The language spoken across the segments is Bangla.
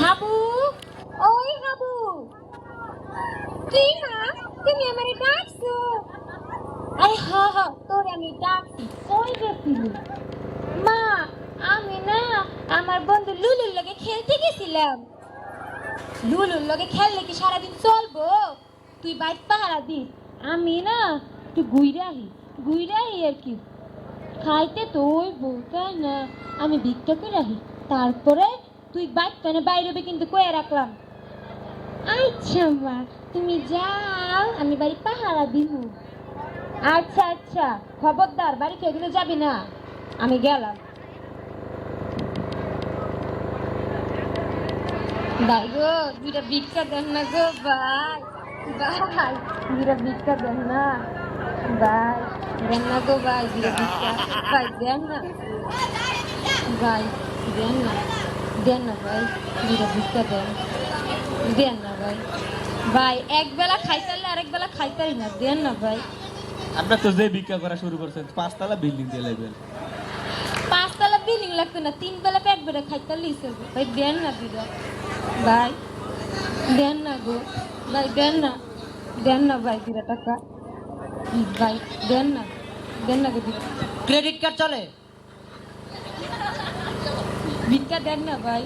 হাবু? ওই হাবু। কি মা তুমি আমারে ডাকছো। আরে হ হ। তোর আমি ডাকছি কই গেছিলি মা আমি না আমার বন্ধু লুলুর লগে খেলতে গেছিলাম। লুলুর লগে খেললে কি সারাদিন চলবো? তুই বাইক পাহারা দিস আমি না তুই গুইরাহি গুইরাহি আর কি। খাইতে তো ওই বউটাই না? আমি ভিক্ষা করে রাখি তারপরে তুই বাইক কানে? বাইরে কিন্তু কয়ে রাখলাম। আচ্ছা মা, তুমি যাও, আমি বাড়ি পাহারা দিব। আচ্ছা আচ্ছা খবরদার, বাড়ি খেয়ে যাবি না। আমি গেলাম। ভাই গো, দুইটা ভিক্ষা দেন না গো ভাই ভাই দুইটা ভিক্ষা দেন না। ভাই দেন না গো ভাই দুইটা ভিক্ষা। ভাই দেন না। ভাই দেন না। দেন না ভাই ভিক্ষা দেন দেন না ভাই ভাই এক বেলা খাইতারলে আরেক বেলা খাইতারি না। দেন না ভাই আপনার তো যে ভিক্ষা করা শুরু করছেন পাঁচতলা বিল্ডিং দিয়ে লাগবেন পাঁচতলা বিল্ডিং লাগতো না তিন বেলা পেট ভাই দেন না ভাই দেন না গো ভাই দেন না দেন না ভাই টাকা ভাই দেন না দেন না গো দুটা ক্রেডিট কার্ড চলে। ভিক্ষা দেন না ভাই।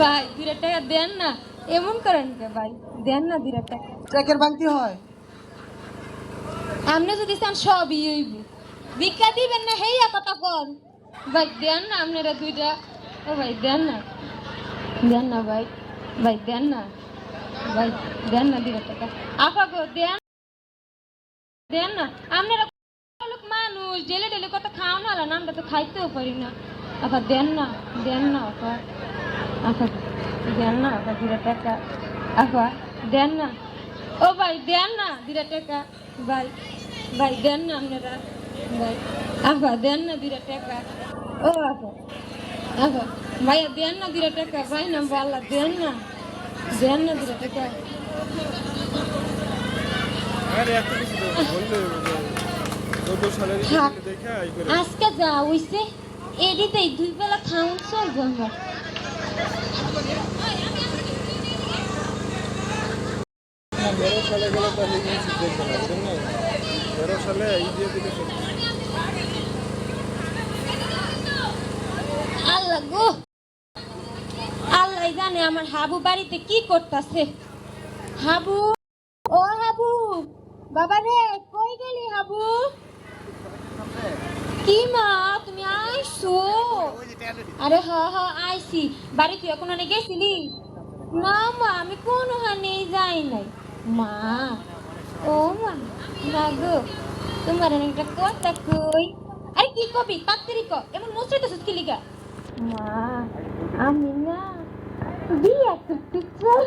ভাই দুটা টাকা দেন না। এমন করেন কে ভাই? দেন না দুটা টাকা। চেকের বাংতি হয়। আপনি যদি চান সবই হইব। ভিক্ষা দিবেন না হেইয়া কথা কন। ভাই দেন না আপনারা দুইটা। ও ভাই দেন না। দেন না ভাই। ভাই দেন না। ভাই দেন না দুটা টাকা। আপা গো দেন। দেন না। আপনারা মানুষ ডেলে ডেলে কত খাও না আলান আমরা তো খাইতেও পারি না। আপা দেন না দেন না আপা আপা দেন না আপা দুটা টাকা আপা দেন না। ও ভাই, দেন না দুটা টাকা ভাই ভাই, দেন না আপনারা। ভাই আপা দেন না দুটা টাকা ও আপা আপা ভাইয়া দেন না দুটা টাকা ভাই না বললা দেন না। দেন না দুটা টাকা আরে, এত কিছু বললে। করে আজকে যা হইছে এডিতেই দুই বেলা খাউন চলবো আমার গো, আল্লাহ জানে আমার হাবু বাড়িতে কি করতেছে। হাবু, ও হাবু বাবা রে কই গেলি হাবু? কি মা, তুমি আইছো আরে হ হ আইছি বাড়ি তুই এখন অনেক গেছিলি? না মা, আমি কোনো হানি যাই নাই। মা, ও মা না গো, তোমার একটা কথা কই। আরে কি কবি তাড়াতাড়ি এমন মুসরে তো কি লিগা? মা, আমি না, বিয়ে করতে চাই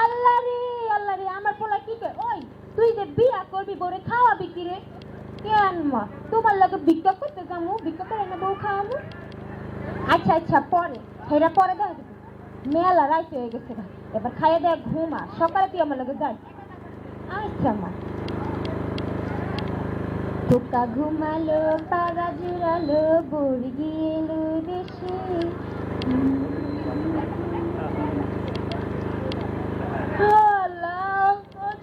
আল্লাহ রে আল্লাহ রে আমার পোলা কি কয় ওই তুই যে বিয়া করবি বরে খাওয়াবি কি রে কেন মা তোমার লগে ভিক্ষা করতে যাব, ভিক্ষা করে না বউ খাওয়াবো? আচ্ছা আচ্ছা পরে, সেটা পরে দেখা মেলা রাইতে হয়ে গেছে এবার খাইয়ে দেয় ঘুমা, সকালে তুই আমার লগে যাই আচ্ছা মা পোকা ঘুমালো, পাগা জুড়ালো বর্গি এলো দেশে আল্লাহ, কত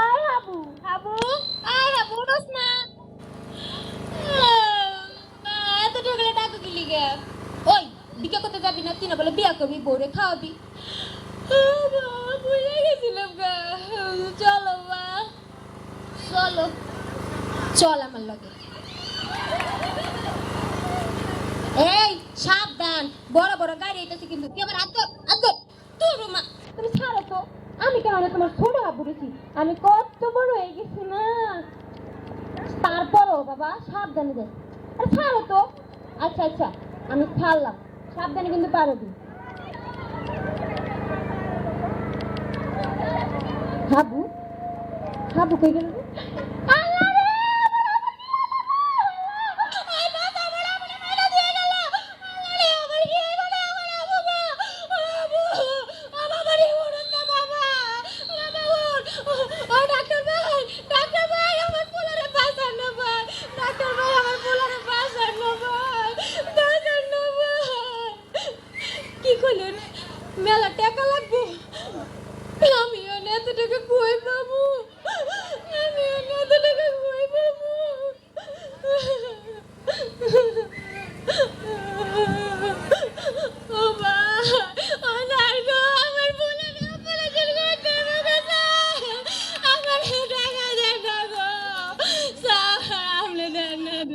আয় হাবু হাবু আয় হাবু উঠোস না আহ, এত ঢোকলে ডাকো গিলি গে ওই বিকা করতে যাবি না তুই না বিয়া খাওয়াবি ভুলে গেছিলাম চলো মা। চলো। চল আমার লগে। এই, সাবধান। বড় বড় গাড়ি এটাছে কিন্তু তুই আমার আদর আদর। তোর মা। তুমি ছাড়ো তো। আমি কেন তোমার ছোট হাবু গেছি আমি কত বড় হয়ে গেছি না। তারপরও বাবা, সাবধানে দে। আরে, ছাড়ো তো। আচ্ছা আচ্ছা। আমি ছাড়লাম। সাবধানে কিন্তু পারো পারবি। হাবু হাবু কই গেল?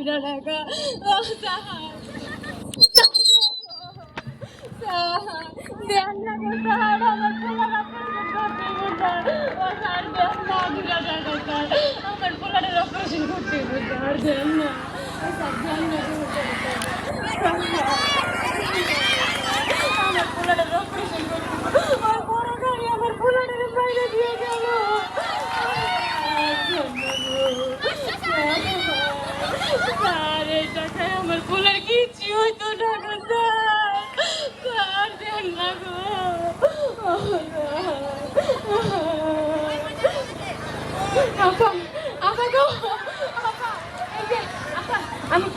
দুটা টাকা ও স্যার স্যার দেন না গো স্যার আমার পোলার অপারেশন করতে স্যার দেন না। আমার পোলারের অপারেশন করতে দেন না গো আপা আপা গো আপা এই যে আপা আমি